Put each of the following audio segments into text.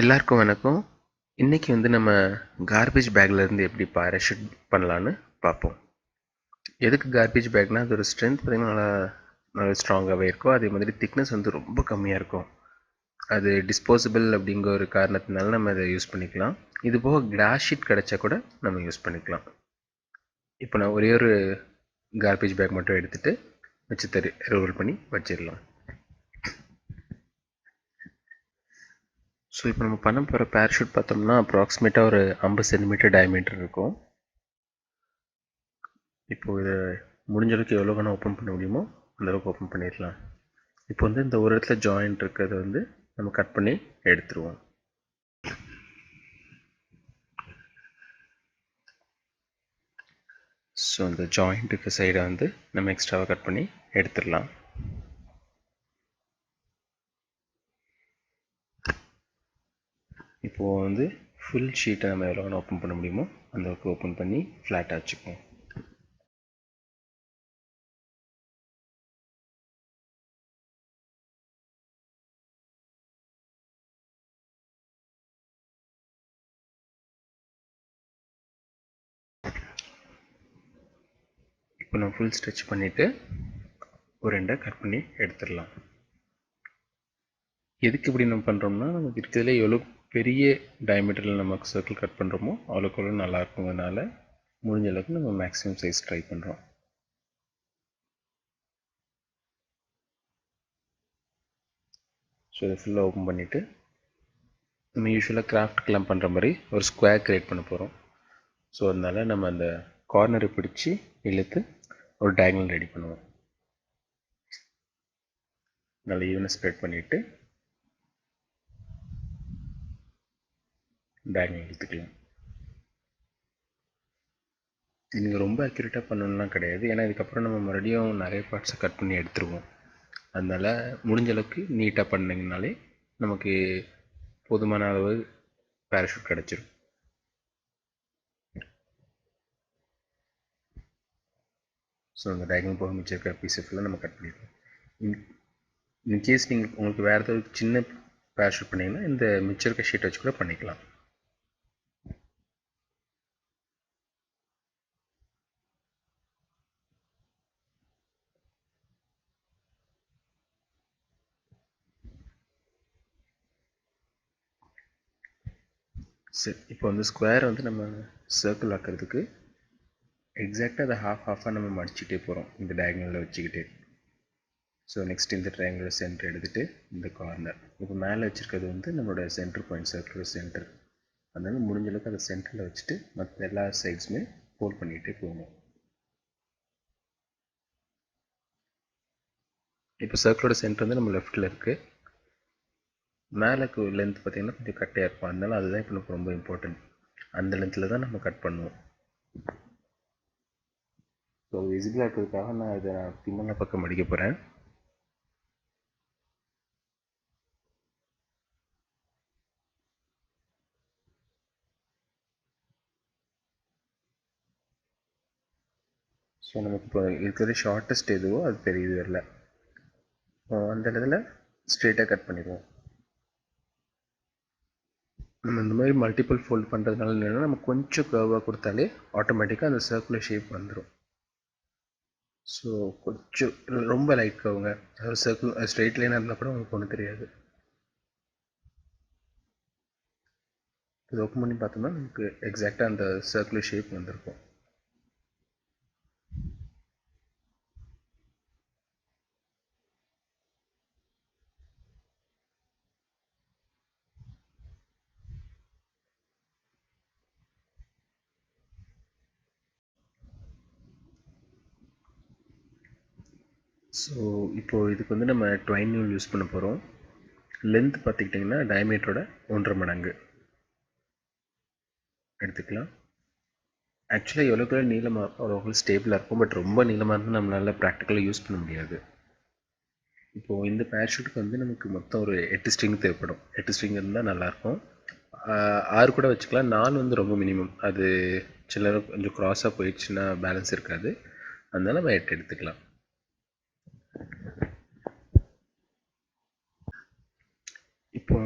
எல்லாருக்கும் வணக்கம். இன்றைக்கி வந்து நம்ம கார்பேஜ் பேக்லேருந்து எப்படி பேராஷூட் பண்ணலான்னு பார்ப்போம். எதுக்கு கார்பேஜ் பேக்னா அதோட ஸ்ட்ரென்த் பார்த்திங்கன்னா நல்லா நல்லா ஸ்ட்ராங்காகவே இருக்கும். அதே மாதிரி திக்னஸ் வந்து ரொம்ப கம்மியாக இருக்கும். அது டிஸ்போசபிள் அப்படிங்கிற ஒரு காரணத்தினால நம்ம அதை யூஸ் பண்ணிக்கலாம். இது போக கிளாஸ் ஷீட் கிடச்சா கூட நம்ம யூஸ் பண்ணிக்கலாம். இப்போ நான் ஒரே ஒரு கார்பேஜ் பேக் மட்டும் எடுத்துகிட்டு வச்சு தரு ரோல் பண்ணி வச்சிடலாம். ஸோ இப்போ நம்ம பண்ண போகிற பேரஷூட் பார்த்தோம்னா அப்ராக்சிமேட்டாக ஒரு ஐம்பது சென்டிமீட்டர் டயமீட்டர் இருக்கும். இப்போது இதை முடிஞ்ச அளவுக்கு எவ்வளோ வேணால் ஓப்பன் பண்ண முடியுமோ அந்த அளவுக்கு ஓப்பன் பண்ணிடலாம். இப்போ வந்து இந்த ஒரு இடத்துல ஜாயிண்ட் இருக்கிறத வந்து நம்ம கட் பண்ணி எடுத்துருவோம். ஸோ அந்த ஜாயிண்ட்டுக்கு சைடை வந்து நம்ம எக்ஸ்ட்ராவாக கட் பண்ணி எடுத்துடலாம் இப்போது வந்து ஃபுல் ஷீட்டை நம்ம எவ்வளோ வேணால் ஓப்பன் பண்ண முடியுமோ அந்த அளவுக்கு ஓப்பன் பண்ணி ஃப்ளாட்டாக வச்சுக்குவோம். இப்போ நம்ம ஃபுல் ஸ்ட்ரெச் பண்ணிவிட்டு ஒரு ரெண்டை கட் பண்ணி எடுத்துடலாம். எதுக்கு இப்படி நம்ம பண்ணுறோம்னா நமக்கு இருக்கிறதுல எவ்வளோ பெரிய டயமீட்டரில் நம்ம சர்க்கிள் கட் பண்ணுறோமோ அவ்வளோக்கு நல்லா இருக்குங்கிறதுனால முடிஞ்ச அளவுக்கு நம்ம மேக்ஸிமம் சைஸ் ட்ரை பண்ணுறோம் ஸோ இதை ஃபுல்லாக ஓப்பன் பண்ணிவிட்டு நம்ம யூஸ்வலாக கிராஃப்ட்க்கெலாம் பண்ணுற மாதிரி ஒரு ஸ்கொயர் க்ரியேட் பண்ண போகிறோம் ஸோ அதனால் நம்ம அந்த கார்னரை பிடிச்சி இழுத்து ஒரு டயங்கல் ரெடி பண்ணுவோம். நல்லா ஈவனை ஸ்ப்ரெட் பண்ணிவிட்டு டயக்னல் எடுத்துக்கலாம். நீங்கள் ரொம்ப அக்யூரேட்டாக பண்ணணும்லாம் கிடையாது. ஏன்னா இதுக்கப்புறம் நம்ம மறுபடியும் நிறைய பார்ட்ஸை கட் பண்ணி எடுத்துருவோம். அதனால் முடிஞ்ச அளவுக்கு நீட்டாக பண்ணிங்கனாலே நமக்கு போதுமான அளவு பேராஷூட் கிடச்சிரும். ஸோ அந்த டேக்கிங் போக மிச்சம் இருக்கிற ஃபுல்லாக நம்ம கட் பண்ணிடுவோம் இன் இன்கேஸ் நீங்கள் உங்களுக்கு வேறு ஏதாவது சின்ன பேராஷூட் பண்ணிங்கன்னா இந்த மிச்சிருக்க ஷீட் வச்சு கூட பண்ணிக்கலாம். சரி இப்போ வந்து ஸ்கொயர் வந்து நம்ம சர்க்கிள் ஆக்கிறதுக்கு எக்ஸாக்டாக அதை ஹாஃப் ஹாஃபாக நம்ம மடிச்சுட்டே போகிறோம் இந்த டயக்னலில் வச்சுக்கிட்டு. ஸோ நெக்ஸ்ட் இந்த ட்ரையாங்கிள் சென்டர் எடுத்துகிட்டு இந்த கார்னர் இப்போ மேலே வச்சுருக்கிறது வந்து நம்மளோட சென்டர் பாயிண்ட் சர்க்கிள் சென்டர் அதனால் முடிஞ்ச அளவுக்கு அதை சென்டரில் வச்சுட்டு மற்ற எல்லா சைட்ஸுமே ஃபோல்ட் பண்ணிகிட்டே போகணும். இப்போ சர்க்கிளோட சென்டர் வந்து நம்ம லெஃப்ட்டில் இருக்குது மேலேக்கு லென்த் பார்த்திங்கன்னா கொஞ்சம் கட்டையாக இருக்கும். அதனால அதுதான் இப்போ நமக்கு ரொம்ப இம்பார்ட்டன்ட் அந்த லென்த்தில் தான் நம்ம கட் பண்ணுவோம். ஸோ விசிபிளாக இருக்கிறதுக்காக நான் இதை நான் பின்னால் பக்கம் அடிக்க போகிறேன் ஸோ நமக்கு இப்போ இருக்கிறது ஷார்ட்டஸ்ட் எதுவோ அது தெரியுது வரல. அந்த இடத்துல ஸ்ட்ரெயிட்டாக கட் பண்ணிடுவோம். நம்ம இந்த மாதிரி மல்டிபிள் ஃபோல்ட் பண்ணுறதுனால என்னென்னா நம்ம கொஞ்சம் கர்வாக கொடுத்தாலே ஆட்டோமேட்டிக்காக அந்த சர்க்குலர் ஷேப் வந்துடும் ஸோ கொஞ்சம் ரொம்ப லைட் கவுங்க அதாவது சர்க்கிள் ஸ்ட்ரெயிட் லைனாக இருந்தால் கூட உங்களுக்கு ஒன்றும் தெரியாது. இது ஓப்பன் பண்ணி பார்த்தோம்னா நமக்கு எக்ஸாக்டாக அந்த சர்க்குலர் ஷேப் வந்திருக்கும். ஸோ இப்போது இதுக்கு வந்து நம்ம ட்வைன் நூல் யூஸ் பண்ண போகிறோம் லென்த் பார்த்துக்கிட்டிங்கன்னா டயமீட்டரோட ஒன்றரை மடங்கு. எடுத்துக்கலாம். ஆக்சுவலாக எவ்வளோக்கு நீளமாக அவ்வளோ ஸ்டேபிளாக இருக்கும் பட் ரொம்ப நீளமாக இருந்தால் நம்மளால் ப்ராக்டிக்கலாக யூஸ் பண்ண முடியாது. இப்போது இந்த பேரஷூட்டுக்கு வந்து நமக்கு மொத்தம் ஒரு எட்டு ஸ்ட்ரிங் தேவைப்படும். எட்டு ஸ்ட்ரிங் இருந்தால் நல்லாயிருக்கும். ஆறு கூட வச்சுக்கலாம். நாலு வந்து ரொம்ப மினிமம் அது சில கொஞ்சம் க்ராஸாக போயிடுச்சுன்னா பேலன்ஸ் இருக்காது. அதனால் நம்ம எட்டு எடுத்துக்கலாம். இப்போ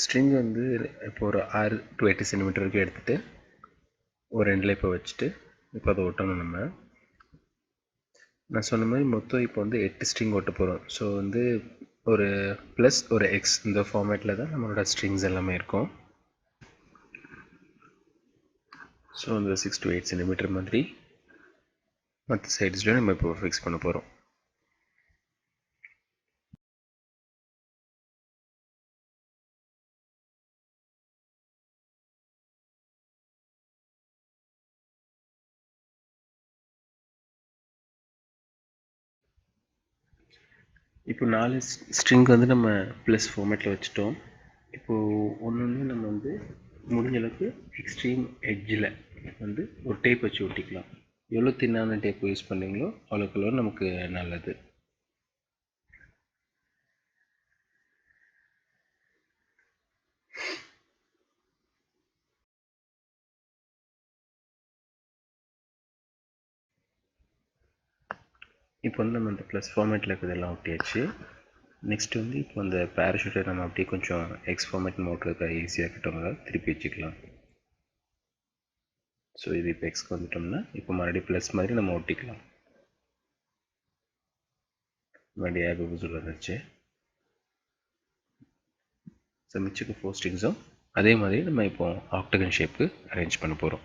ஸ்ட்ரிங் வந்து இப்போ ஒரு ஆறு டு எட்டு சென்டிமீட்டர் வரைக்கும் எடுத்துகிட்டு ஒரு ரெண்டில் இப்போ வச்சுட்டு இப்போ அதை ஒட்டணும் நம்ம. நான் சொன்ன மாதிரி மொத்தம் இப்போ வந்து எட்டு ஸ்ட்ரிங் ஒட்ட போகிறோம் ஸோ வந்து ஒரு ப்ளஸ் ஒரு எக்ஸ் இந்த ஃபார்மேட்டில் தான் நம்மளோட ஸ்ட்ரிங்ஸ் எல்லாமே இருக்கும். ஸோ இந்த சிக்ஸ் டு எயிட் சென்டிமீட்டர் மாதிரி மற்ற சைட்ஸ்லையும் நம்ம இப்போ ஃபிக்ஸ் பண்ண போகிறோம் இப்போ நாலு ஸ்ட்ரிங் வந்து நம்ம ப்ளஸ் ஃபார்மேட்டில் வச்சுட்டோம். இப்போது ஒன்று ஒன்று நம்ம வந்து முடிஞ்ச அளவுக்கு எக்ஸ்ட்ரீம் எட்ஜில் வந்து ஒரு டேப் வச்சு ஒட்டிக்கலாம். எவ்வளோ தின்னான டேப் யூஸ் பண்ணுறீங்களோ அவ்வளோக்கு அவ்வளோ நமக்கு நல்லது. இப்போ வந்து நம்ம இந்த ப்ளஸ் ஃபார்மேட்டில் இருக்கிறதெல்லாம் ஒட்டியாச்சு. நெக்ஸ்ட் வந்து இப்போ அந்த பேராஷூட்டை நம்ம அப்படியே கொஞ்சம் எக்ஸ் ஃபார்மேட் மோட்டருக்கு ஈஸியாக கிட்டவங்க திருப்பி வச்சுக்கலாம். ஸோ இது இப்போ எக்ஸ்க்கு வந்துட்டோம்னா இப்போ மறுபடியும் ப்ளஸ் மாதிரி நம்ம ஒட்டிக்கலாம். மறுபடியும் ஏப் யூஸ் வந்துச்சு ஸோ மிச்சுக்கு ஃபோர் ஸ்டிங்ஸும் அதே மாதிரி நம்ம இப்போ ஆக்டகன் ஷேப்புக்கு அரேஞ்ச் பண்ண போகிறோம்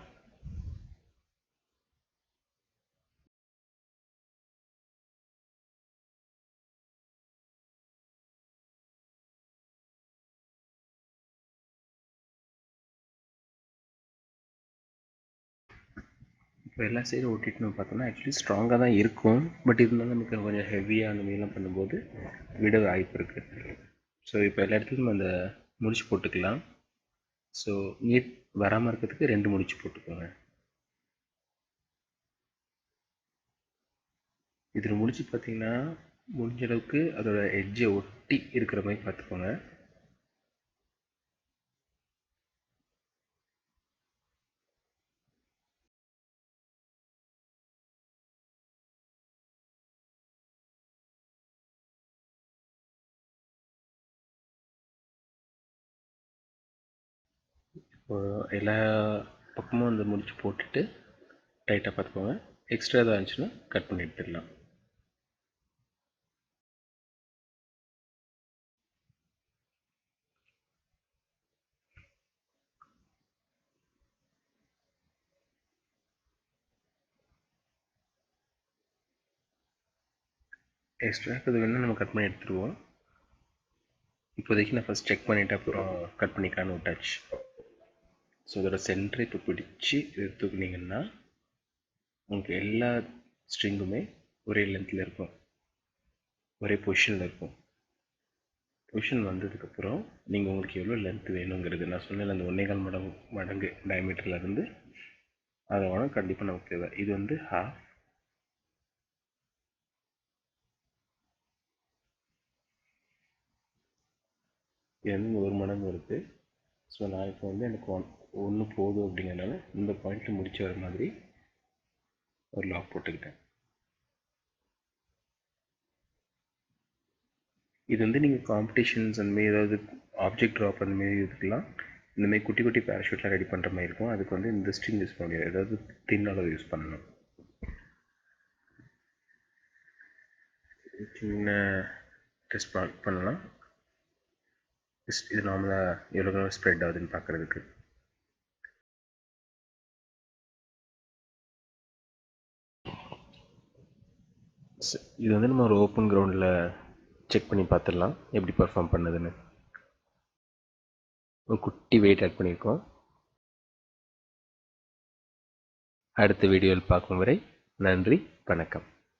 இப்போ எல்லா சைடும் ஓட்டிட்டுன்னு பார்த்தோம்னா ஆக்சுவலி ஸ்ட்ராங்காக தான் இருக்கும். பட் இருந்தாலும் நமக்கு கொஞ்சம் ஹெவியாக அந்த மாதிரிலாம் பண்ணும்போது விட வாய்ப்பு இருக்குது ஸோ இப்போ எல்லா இடத்துலையும் நம்ம அந்த முடிச்சு போட்டுக்கலாம். ஸோ நீட் வராமல் இருக்கிறதுக்கு ரெண்டு முடிச்சு போட்டுக்கோங்க. இதில் முடிச்சு பார்த்தீங்கன்னா முடிஞ்ச அளவுக்கு அதோட எட்ஜை ஒட்டி இருக்கிற மாதிரி பார்த்துக்கோங்க. எல்லா பக்கமும் அந்த முடிச்சு போட்டுட்டு டைட்டாக பார்த்துக்கோங்க. எக்ஸ்ட்ரா ஏதாவது இருந்துச்சுன்னா கட் பண்ணி எடுத்துடலாம். எக்ஸ்ட்ரா இது வேணால் நம்ம கட் பண்ணி எடுத்துருவோம். இப்போதைக்கு நான் ஃபஸ்ட் செக் பண்ணிவிட்டு அப்புறம் கட் பண்ணிக்கலான்னு டச் ஸோ இதோட சென்டரை இப்போ பிடிச்சி எடுத்துக்கினீங்கன்னா உங்களுக்கு எல்லா ஸ்ட்ரிங்குமே ஒரே லென்த்தில் இருக்கும். ஒரே பொசிஷனில் இருக்கும். பொசிஷன் வந்ததுக்கப்புறம் நீங்கள் உங்களுக்கு எவ்வளோ லென்த் வேணுங்கிறது நான் சொன்னேன் அந்த ஒன்றேகால் மடங்கு மடங்கு டயமீட்டர்லேருந்து அதை வேணும் கண்டிப்பாக நமக்கு தேவை. இது வந்து ஹாஃப் இது வந்து ஒரு மடங்கு வருது ஸோ நான் இப்போ வந்து எனக்கு ஒன் ஒன்று போதும் அப்படிங்கிறனால இந்த பாயிண்ட்டில் முடிச்சு வர மாதிரி ஒரு லாக் போட்டுக்கிட்டேன். இது வந்து நீங்கள் காம்படிஷன்ஸ் அந்தமாரி ஏதாவது ஆப்ஜெக்ட் ட்ராப் அந்தமாரி இதுக்கெலாம் இந்தமாரி குட்டி குட்டி பேராஷூட்லாம் ரெடி பண்ணுற மாதிரி இருக்கும். அதுக்கு வந்து இந்த ஸ்ட்ரிங் யூஸ் பண்ண முடியாது. ஏதாவது தின் அளவு யூஸ் பண்ணணும். சின்ன டெஸ்ட் பண்ணலாம். இது நார்மலாக எவ்வளோ ஸ்ப்ரெட் ஆகுதுன்னு பார்க்குறதுக்கு. இது வந்து நம்ம ஒரு ஓப்பன் கிரவுண்டில் செக் பண்ணி பார்த்துடலாம் எப்படி பர்ஃபார்ம் பண்ணுதுன்னு. ஒரு குட்டி வெயிட் ஆட் பண்ணியிருக்கோம். அடுத்த வீடியோவில் பார்க்கும் வரை நன்றி வணக்கம்.